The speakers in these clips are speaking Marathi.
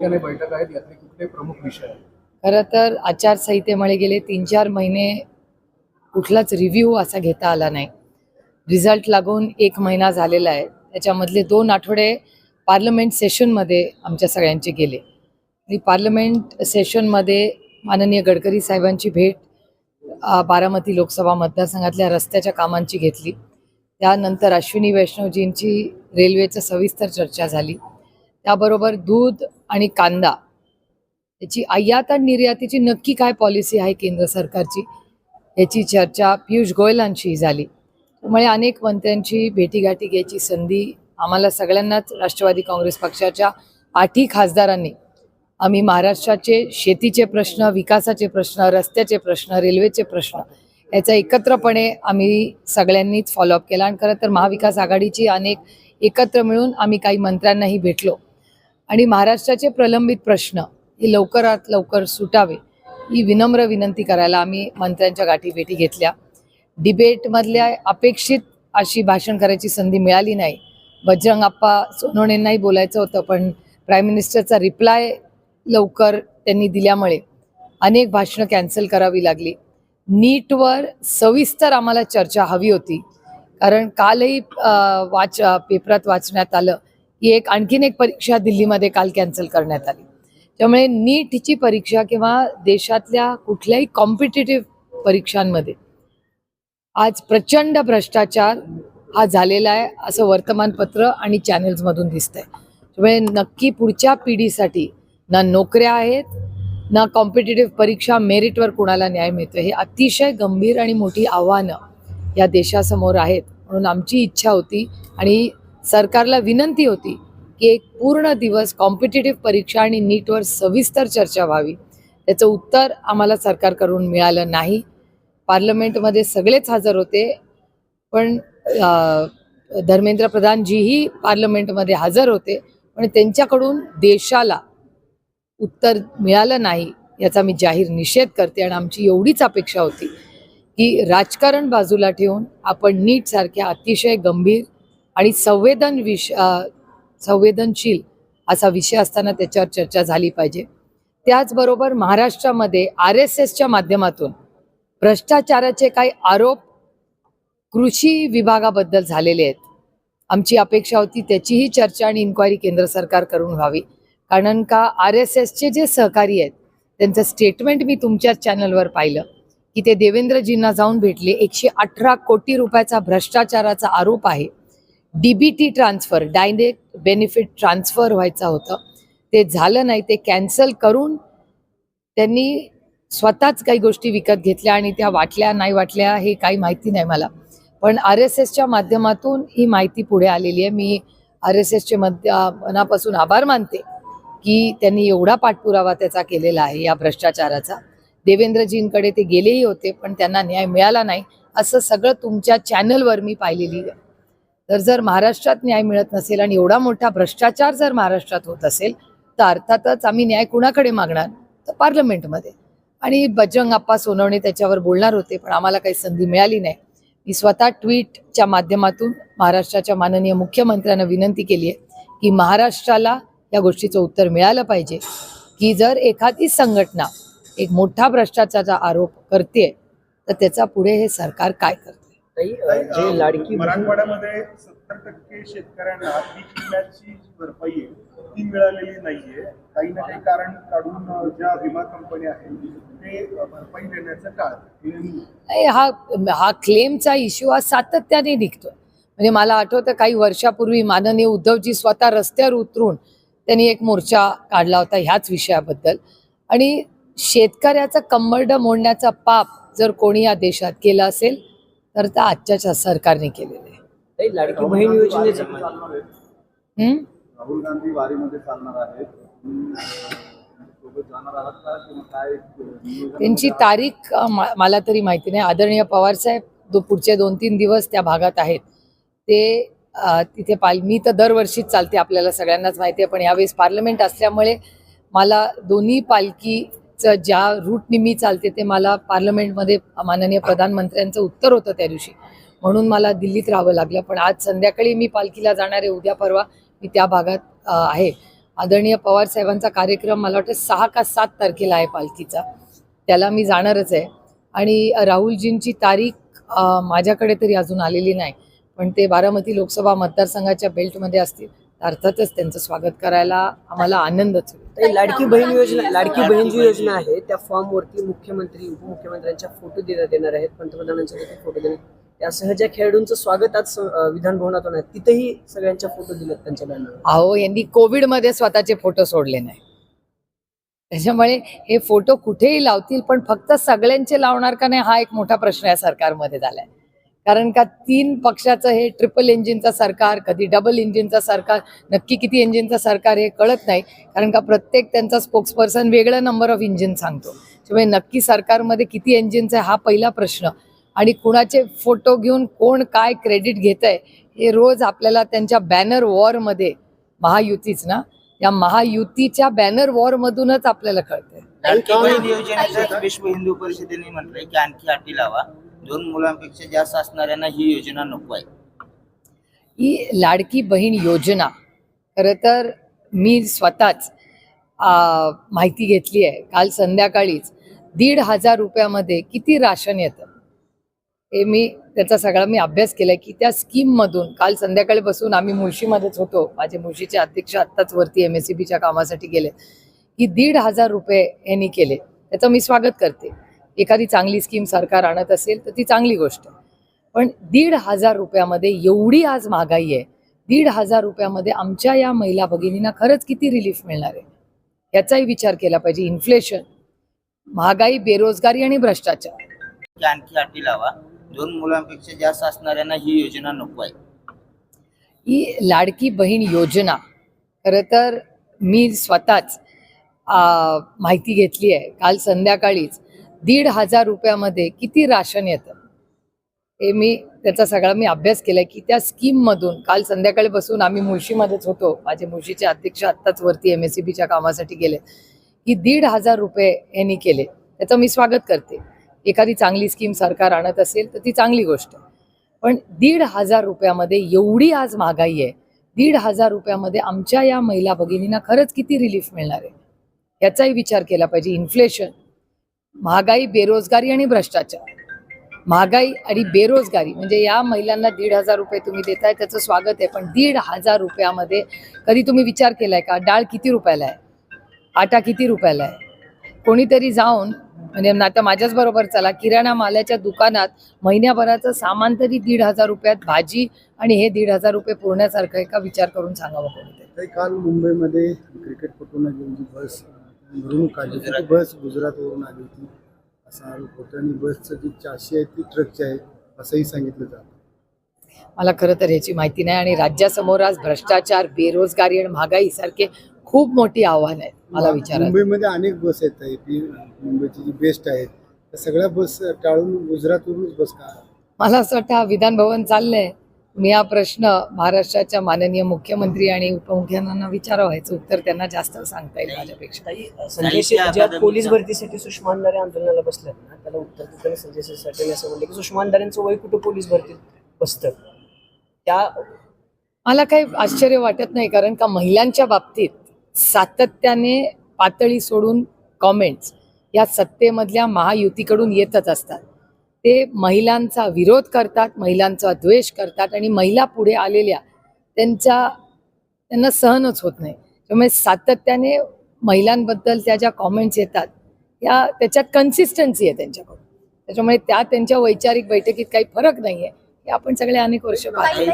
बैठक आहेत यातले कुठले प्रमुख विषय खरं तर आचारसंहितेमुळे गेले तीन चार महिने कुठलाच रिव्ह्यू असा घेता आला नाही. रिझल्ट लागून एक महिना झालेला आहे. त्याच्यामधले दोन आठवडे पार्लमेंट सेशनमध्ये आमच्या सगळ्यांचे गेले. आणि पार्लमेंट सेशनमध्ये माननीय गडकरी साहेबांची भेट बारामती लोकसभा मतदारसंघातल्या रस्त्याच्या कामांची घेतली. त्यानंतर अश्विनी वैष्णवजींची रेल्वेचं सविस्तर चर्चा झाली. त्याबरोबर दूध आणि कांदा. याची आयात आणि निर्यातीची नक्की काय पॉलिसी आहे केंद्र सरकारची? याची चर्चा पियुष गोयलांशी झाली. त्यामुळे अनेक मंत्र्यांची भेटीगाठी घ्यायची संधी आम्हाला सगळ्यांनाच राष्ट्रवादी काँग्रेस पक्षाच्या आठही खासदारांनी. आम्ही महाराष्ट्राचे शेतीचे प्रश्न विकासाचे प्रश्न रस्त्याचे प्रश्न रेल्वेचे प्रश्न याचा एकत्रपणे आम्ही सगळ्यांनीच फॉलोअप केला. आणि खरं तर महाविकास आघाडीची अनेक एकत्र मिळून आम्ही काही मंत्र्यांनाही भेटलो. आणि महाराष्ट्राचे प्रलंबित प्रश्न हे लवकरात लवकर सुटावे ही विनम्र विनंती करायला आम्ही मंत्र्यांच्या गाठीभेटी घेतल्या. डिबेटमधल्या अपेक्षित अशी भाषण करायची संधी मिळाली नाही. बजरंग आप्पा सोनवणेंनाही बोलायचं होतं पण प्राईम मिनिस्टरचा रिप्लाय लवकर त्यांनी दिल्यामुळे अनेक भाषणं कॅन्सल करावी लागली. नीटवर सविस्तर आम्हाला चर्चा हवी होती कारण कालही वाच पेपरात वाचण्यात आलं. ही एक आणखीन एक परीक्षा दिल्लीमध्ये काल कॅन्सल करण्यात आली. त्यामुळे नीटची परीक्षा किंवा देशातल्या कुठल्याही कॉम्पिटेटिव्ह परीक्षांमध्ये आज प्रचंड भ्रष्टाचार हा झालेला आहे असं वर्तमानपत्र आणि चॅनेल्समधून दिसतंय. त्यामुळे नक्की पुढच्या पिढीसाठी ना नोकऱ्या आहेत ना कॉम्पिटेटिव्ह परीक्षा मेरिटवर कुणाला न्याय मिळतो हे अतिशय गंभीर आणि मोठी आव्हानं या देशासमोर आहेत म्हणून आमची इच्छा होती आणि सरकारला विनंती होती की एक पूर्ण दिवस कॉम्पिटेटिव्ह परीक्षा आणि नीटवर सविस्तर चर्चा व्हावी. त्याचं उत्तर आम्हाला सरकारकडून मिळालं नाही. पार्लमेंटमध्ये सगळेच हजर होते पण धर्मेंद्र प्रधानजीही पार्लमेंटमध्ये हजर होते पण त्यांच्याकडून देशाला उत्तर मिळालं नाही याचा मी जाहीर निषेध करते आणि आमची एवढीच अपेक्षा होती की राजकारण बाजूला ठेवून आपण नीट सारख्या अतिशय गंभीर आणि संवेदन विष संवेदनशील असा विषय असताना त्याच्यावर चर्चा झाली पाहिजे. त्याचबरोबर महाराष्ट्रामध्ये आर एस एसच्या माध्यमातून भ्रष्टाचाराचे काही आरोप कृषी विभागाबद्दल झालेले आहेत. आमची अपेक्षा होती त्याचीही चर्चा आणि इन्क्वायरी केंद्र सरकार करून व्हावी. कारण का आर एस एसचे जे सहकारी आहेत त्यांचं स्टेटमेंट मी तुमच्याच चॅनलवर पाहिलं की ते देवेंद्रजींना जाऊन भेटले. एकशे अठरा कोटी रुपयाचा भ्रष्टाचाराचा आरोप आहे. DBT transfer direct benefit transfer व्हायचा होतं. ते झालं नाही ते कॅन्सल करून त्यांनी स्वतःच काही गोष्टी विकत घेतल्या आणि त्या वाटल्या नाही वाटल्या हे काही माहिती नाही मला. पण आर एस एसच्या माध्यमातून ही माहिती पुढे आलेली आहे. मी आर एस एसचे मध्य मनापासून आभार मानते की त्यांनी एवढा पाठपुरावा त्याचा केलेला आहे या भ्रष्टाचाराचा. देवेंद्रजींकडे ते गेलेही होते पण त्यांना न्याय मिळाला नाही. असं सगळं तुमच्या चॅनलवर मी पाहिलेली आहे तर जर महाराष्ट्रात न्याय मिळत नसेल आणि एवढा मोठा भ्रष्टाचार जर महाराष्ट्रात होत असेल तर अर्थातच आम्ही न्याय कुणाकडे मागणार? तर पार्लमेंटमध्ये. आणि बजरंग आप्पा सोनवणे त्याच्यावर बोलणार होते पण आम्हाला काही संधी मिळाली नाही. मी स्वतः ट्विटच्या माध्यमातून महाराष्ट्राच्या माननीय मुख्यमंत्र्यांना विनंती केली आहे की महाराष्ट्राला या गोष्टीचं उत्तर मिळालं पाहिजे की जर एखादी संघटना एक मोठा भ्रष्टाचाराचा आरोप करते तर त्याचा पुढे हे सरकार काय करते? अ, जे लाडकी मराठवाड्यामध्ये सत्तर टक्के शेतकऱ्यांना पीक विम्याची जी भरपाई आहे ती मिळालेली नाहीये. काही ना काही कारण काढून ज्या विमा कंपन्या आहेत ते भरपाई देण्याचं नाही, हा हा क्लेमचा इश्यू हा सातत्याने निघतोय. म्हणजे मला आठवतं काही वर्षापूर्वी माननीय उद्धवजी स्वतः रस्त्यावर उतरून त्यांनी एक मोर्चा काढला होता ह्याच विषयाबद्दल. आणि शेतकऱ्याचं कंबरड मोडण्याचा पाप जर कोणी या देशात केलं असेल तर त्या आजच्या सरकारने केलेलं. आहे लाडकी बहीण योजनेचं? राहुल गांधी वारीमध्ये चालणार आहेत. त्यांची तारीख मला तरी माहिती नाही. आदरणीय पवारसाहेब दो पुढचे दोन तीन दिवस त्या भागात आहेत ते तिथे पाल मी तर दरवर्षीच चालते आपल्याला सगळ्यांनाच माहिती आहे पण यावेळेस पार्लमेंट असल्यामुळे मला दोन्ही पालखीचं ज्या रूटनी मी चालते ते मला पार्लमेंटमध्ये माननीय प्रधानमंत्र्यांचं उत्तर होतं त्या दिवशी. म्हणून मला दिल्लीत राहावं लागलं. पण आज संध्याकाळी मी पालखीला जाणार आहे. उद्या परवा मी त्या भागात आहे. आदरणीय पवार साहेबांचा कार्यक्रम मला वाटतं सहा का सात तारखेला आहे पालखीचा. त्याला मी जाणारच आहे. आणि राहुलजींची तारीख माझ्याकडे तरी अजून आलेली नाही. पण ते बारामती लोकसभा मतदारसंघाच्या बेल्टमध्ये असतील. अर्थातच त्यांचं स्वागत करायला आम्हाला आनंदच होईल. ताई, लाडकी बहीण योजना लाडकी बहीण जी योजना आहे त्या फॉर्मवरती मुख्यमंत्री उपमुख्यमंत्र्यांच्या फोटो देण्यात येणार आहेत पंतप्रधानांचे देखील फोटो देण्यात त्यासह ज्या खेळाडूंचं स्वागत आज अं, विधान भवनात होणार आहे, तिथेही सगळ्यांच्या फोटो दिलेत त्यांच्या बॅनर अहो यांनी कोविडमध्ये स्वतःचे फोटो सोडले नाही. त्याच्यामुळे हे फोटो कुठेही लावतील पण फक्त सगळ्यांचे लावणार का नाही हा एक मोठा प्रश्न या सरकारमध्ये झालाय. कारण का तीन पक्षाचं हे ट्रिपल इंजिनचं सरकार कधी डबल इंजिनचं सरकार नक्की किती इंजिनचं सरकार हे कळत नाही. कारण का प्रत्येक त्यांचा स्पोक्सपर्सन वेगळं नंबर ऑफ इंजिन सांगतो. त्यामुळे नक्की सरकारमध्ये किती इंजिनचं आहे हा पहिला प्रश्न. आणि कुणाचे फोटो घेऊन कोण काय क्रेडिट घेत आहे हे रोज आपल्याला त्यांच्या बॅनर वॉरमध्ये महायुतीच ना या महायुतीच्या बॅनर वॉरमधूनच आपल्याला कळतंय. विश्व हिंदू परिषदेने म्हटलंय की आणखी अटी लावा दोन मुलांपेक्षा जास्त असणाऱ्यांना ही योजना नको आहे. ही लाडकी बहीण योजना खरं तर मी स्वतःच माहिती घेतली आहे. काल संध्याकाळीच दीड हजार रुपयामध्ये किती राशन येतं? हे मी त्याचा सगळा मी अभ्यास केलाय की त्या स्कीममधून काल संध्याकाळी बसून आम्ही मुळशीमध्येच होतो. माझे मुळशीचे अध्यक्ष आत्ताच वरती एम एस सी बीच्या कामासाठी गेले. की दीड हजार रुपये यांनी केले. त्याचं मी स्वागत करते. एखादी चांगली स्कीम सरकार आणत असेल तर ती चांगली गोष्ट आहे. पण दीड हजार रुपयामध्ये एवढी आज महागाई आहे दीड हजार रुपयामध्ये आमच्या या महिला भगिनींना खरंच किती रिलीफ मिळणार आहे? याचाही विचार केला पाहिजे. इन्फ्लेशन महागाई बेरोजगारी आणि भ्रष्टाचार. आणखी अटी लावा. दोन मुलांपेक्षा जास्त असणाऱ्यांना ही योजना नको आहे. ही लाडकी बहीण योजना खरं तर मी स्वतःच माहिती घेतली आहे. काल संध्याकाळीच दीड हजार रुपयामध्ये किती राशन येतं? हे मी त्याचा सगळा मी अभ्यास केलाय की त्या स्कीममधून काल संध्याकाळी बसून आम्ही मुळशीमध्येच होतो. माझे मुळशीचे अध्यक्ष आत्ताच वरती एम एस सी बीच्या कामासाठी गेले. की दीड हजार रुपये यांनी केले. त्याचं मी स्वागत करते. एखादी चांगली स्कीम सरकार आणत असेल तर ती चांगली गोष्ट आहे. पण दीड हजार रुपयामध्ये एवढी आज महागाई आहे. दीड हजार रुपयामध्ये आमच्या या महिला भगिनींना खरंच किती रिलीफ मिळणार आहे? याचाही विचार केला पाहिजे. इन्फ्लेशन महागाई बेरोजगारी आणि भ्रष्टाचार. महागाई आणि बेरोजगारी म्हणजे या महिलांना दीड हजार रुपये तुम्ही देताय त्याचं स्वागत आहे पण दीड हजार रुपयामध्ये कधी तुम्ही विचार केलाय का? डाळ किती रुपयाला आहे? आटा किती रुपयाला आहे? कोणीतरी जाऊन म्हणजे आता माझ्याच बरोबर चला किराणा मालाच्या दुकानात महिन्याभराचं सामान तरी दीड हजार रुपयात भाजी आणि हे दीड हजार रुपये पुरण्यासारखं आहे का विचार करून सांगावं कोणीतरी. काल मुंबईमध्ये क्रिकेटपटूंना घेऊन बस मिरवणूक काढली बस गुजरातवरून आली होती. असा आरोप होता आणि बसचं जी चारशे आहे ती ट्रकची आहे असंही सांगितलं जातं. मला खरं तर ह्याची माहिती नाही आणि राज्यासमोर आज भ्रष्टाचार बेरोजगारी आणि महागाई सारखे खूप मोठी आव्हान आहेत मला विचारायचं. मुंबईमध्ये अनेक बस आहेत आहे ती मुंबईची जी बेस्ट आहेत त्या सगळ्या बस टाळून गुजरातवरूनच बस का? मला असं वाटतं हा विधान भवन चाललंय. मी हा प्रश्न महाराष्ट्राच्या माननीय मुख्यमंत्री आणि उपमुख्यमंत्र्यांना विचारावं ह्याचं उत्तर त्यांना जास्त सांगता येईल माझ्यापेक्षा. संजय पोलीस भरतीसाठी सुषमा अंधारे आंदोलनाला बसल्यात ना त्याला उत्तर देताना संजय साठे असं म्हणले की सुषमा अंधारेंचं वय कुठं पोलीस भरतीत बसतं? त्या मला काही आश्चर्य वाटत नाही कारण का महिलांच्या बाबतीत सातत्याने पातळी सोडून कॉमेंट्स या सत्तेमधल्या महायुतीकडून येतच असतात. ते महिलांचा विरोध करतात महिलांचा द्वेष करतात आणि महिला पुढे आलेल्या त्यांच्या त्यांना सहनच होत नाही. त्यामुळे सातत्याने महिलांबद्दल त्या ज्या कॉमेंट्स येतात या त्याच्यात कन्सिस्टन्सी आहे त्यांच्याकडून. त्याच्यामुळे त्या त्यांच्या वैचारिक बैठकीत काही फरक नाही आहे हे आपण सगळे अनेक वर्ष पाहतो.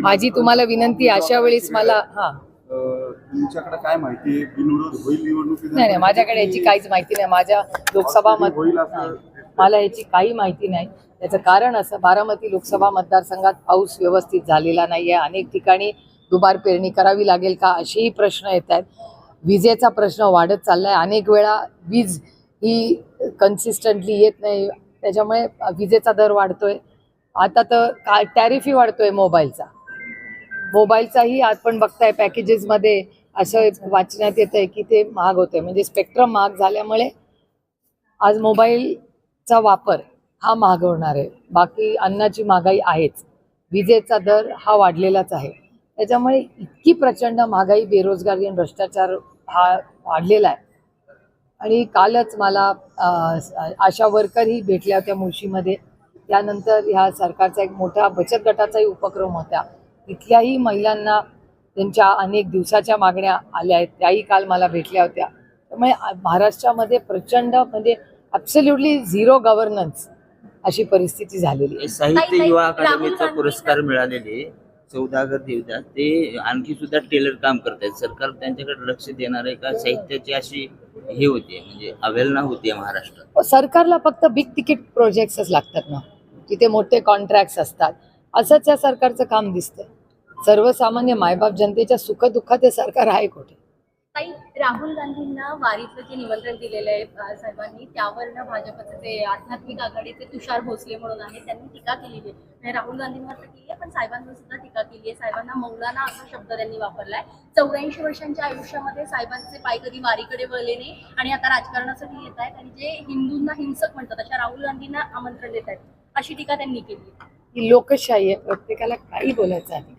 माझी तुम्हाला विनंती अशा वेळेस मला हा. तुमच्याकडे काय माहिती आहे? बिनविरोध होईल निवडणूक विधान नाही नाही माझ्याकडे याची काहीच माहिती नाही. माझ्या लोकसभा मत होईल असं नाही. मला याची काही माहिती नाही. त्याचं कारण असं बारामती लोकसभा मतदारसंघात पाऊस व्यवस्थित झालेला नाही आहे अनेक ठिकाणी दुबार पेरणी करावी लागेल का असेही प्रश्न येत आहेत विजेचा प्रश्न वाढत चालला आहे अनेक वेळा वीज ही कन्सिस्टंटली येत नाही. त्याच्यामुळे विजेचा दर वाढतोय. आता तर का टॅरिफही वाढतोय मोबाईलचा. मोबाईलचाही आपण बघताय पॅकेजेसमध्ये असं वाचण्यात येत आहे की ते महाग होतंय. म्हणजे स्पेक्ट्रम महाग झाल्यामुळे आज मोबाईल चा वापर हा महागवणार आहे. बाकी अन्नाची महागाई आहेच. विजेचा दर हा वाढलेलाच आहे. त्याच्यामुळे इतकी प्रचंड महागाई बेरोजगारी आणि भ्रष्टाचार हा वाढलेला आहे. आणि कालच मला आशा वर्करही भेटल्या होत्या मुळशीमध्ये. त्यानंतर ह्या सरकारचा एक मोठा बचत गटाचाही उपक्रम होता. तिथल्याही महिलांना त्यांच्या अनेक दिवसाच्या मागण्या आल्या आहेत. त्याही काल मला भेटल्या होत्या. त्यामुळे महाराष्ट्रामध्ये प्रचंड म्हणजे ॲब्सल्युटली झिरो गव्हर्नन्स अशी परिस्थिती झालेली आहे. साहित्य युवा अकादमीचा पुरस्कार मिळालेले सौदागर देवदास ते आणखी सुद्धा टेलर काम करतायत. सरकार त्यांच्याकडे लक्ष देणार आहे का? साहित्याची अशी हे होते म्हणजे अवेलना होते महाराष्ट्रात. सरकारला फक्त बिग तिकीट प्रोजेक्ट्सच लागतात ना. तिथे मोठे कॉन्ट्रॅक्ट्स असतात. असंच या सरकारचं काम दिसतंय. सर्वसामान्य मायबाप जनतेच्या सुखदुःखात हे सरकार आहे कुठे? ताई राहुल गांधींना वारीचं जे निमंत्रण दिलेलं आहे साहेबांनी त्यावरनं भाजपचे ते आध्यात्मिक आघाडीचे तुषार भोसले म्हणून आहे त्यांनी टीका केलेली आहे. राहुल गांधींवर तर केली आहे पण साहेबांवर सुद्धा टीका केली आहे. साहेबांना मौलाना असा शब्द त्यांनी वापरलाय चौऱ्याऐंशी वर्षांच्या आयुष्यामध्ये साहेबांचे पाय कधी वारीकडे वळले नाही आणि आता राजकारणासाठी येत आहेत आणि जे हिंदूंना हिंसक म्हणतात अशा राहुल गांधींना आमंत्रण देत आहेत. अशी टीका त्यांनी केली ही लोकशाही आहे प्रत्येकाला काही बोलायचं आहे.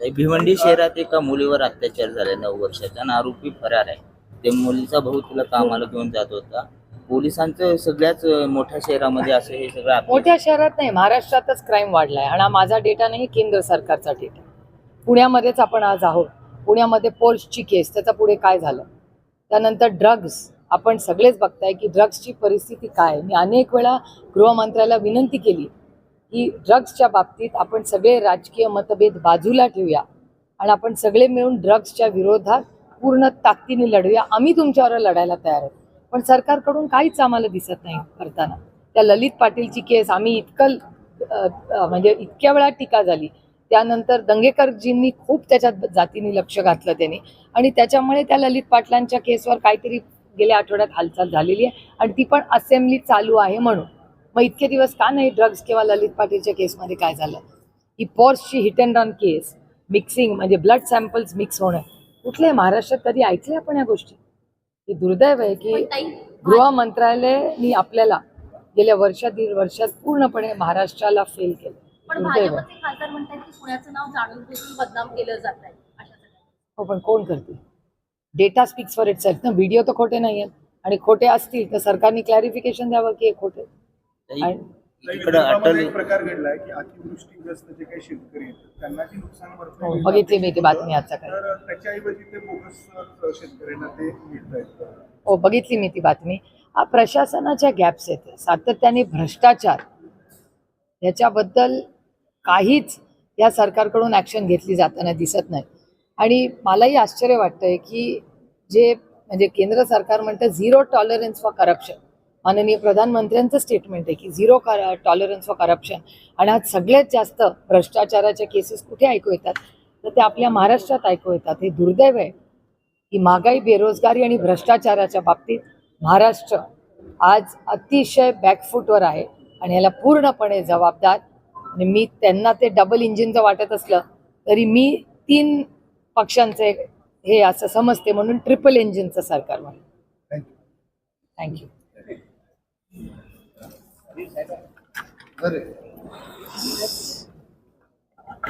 भिवंडी शहरात एका मुलीवर अत्याचार झाले नऊ वर्षाचा. आणि आरोपी फरार आहे. ते मुलीचा भाऊ तिला कामाला घेऊन जात होता. पोलिसांचं सगळ्याच मोठ्या शहरामध्ये असं हे सगळं मोठ्या शहरात नाही महाराष्ट्रातच क्राईम वाढलाय. आणि हा माझा डेटा नाही केंद्र सरकारचा डेटा पुण्यामध्येच आपण आज आहोत. पुण्यामध्ये पोर्सची केस त्याचा पुढे काय झालं? त्यानंतर ड्रग्ज आपण सगळेच बघताय की ड्रग्सची परिस्थिती काय मी अनेक वेळा गृहमंत्र्याला विनंती केली की ड्रग्सच्या बाबतीत आपण सगळे राजकीय मतभेद बाजूला ठेवूया आणि आपण सगळे मिळून ड्रग्सच्या विरोधात पूर्ण ताकदीने लढूया. आम्ही तुमच्यावर लढायला तयार आहोत. पण सरकारकडून काहीच आम्हाला दिसत नाही करताना. त्या ललित पाटीलची केस आम्ही इतकं म्हणजे इतक्या वेळा टीका झाली. त्यानंतर दंगेकरजींनी खूप त्याच्यात जातीने लक्ष घातलं त्यांनी. आणि त्याच्यामुळे त्या ललित पाटलांच्या केसवर काहीतरी गेल्या आठवड्यात हालचाल झालेली आहे. आणि ती पण असेंब्ली चालू आहे म्हणून. मग इतके दिवस का नाही ड्रग्ज किंवा ललित पाटीलच्या केसमध्ये काय झालं? ही पॉर्सची hit and run case mixing म्हणजे ब्लड सॅम्पल्स मिक्स होणं. कुठल्या? महाराष्ट्रात कधी ऐकले आपण या गोष्टी? ही दुर्दैव आहे की गृह मंत्रालयाने आपल्याला गेल्या वर्षा दीड वर्षात पूर्णपणे महाराष्ट्राला फेल केलं. दुर्दैव हो पण कोण करते data speaks for itself ना व्हिडिओ तर खोटे नाही आहेत आणि खोटे असतील तर सरकारने क्लॅरिफिकेशन द्यावं की हे खोटे? इकडं अटल एक प्रकार घडलाय की अतिवृष्टीग्रस्त जे काही शेतकरी आहेत त्यांना जी नुकसान भरपाई हो, बघितली मी ती बातमी आज सकाळी. तर त्याच्याऐवजी ते बोगस शेतकऱ्यांना ते मिळत आहेत. हो बघितली मी ती बातमी. हा प्रशासनाच्या गॅप्स आहेत. सातत्याने भ्रष्टाचार याच्याबद्दल काहीच या सरकारकडून ॲक्शन घेतली जाताना दिसत नाही. आणि मलाही आश्चर्य वाटतंय की जे म्हणजे केंद्र सरकार म्हणतं झिरो टॉलरन्स फॉर करप्शन माननीय प्रधानमंत्र्यांचं स्टेटमेंट आहे की झिरो टॉलरन्स फॉर करप्शन आणि आज सगळ्यात जास्त भ्रष्टाचाराच्या केसेस कुठे ऐकू येतात? तर ते आपल्या महाराष्ट्रात ऐकू येतात. हे दुर्दैव आहे की महागाई बेरोजगारी आणि भ्रष्टाचाराच्या बाबतीत महाराष्ट्र आज अतिशय बॅकफूटवर आहे आणि याला पूर्णपणे जबाबदार. आणि मी त्यांना ते डबल इंजिनचं वाटत असलं तरी मी तीन पक्षांचे हे असं समजते म्हणून ट्रिपल इंजिनचं सरकार म्हणून. थँक्यू थँक्यू अरे.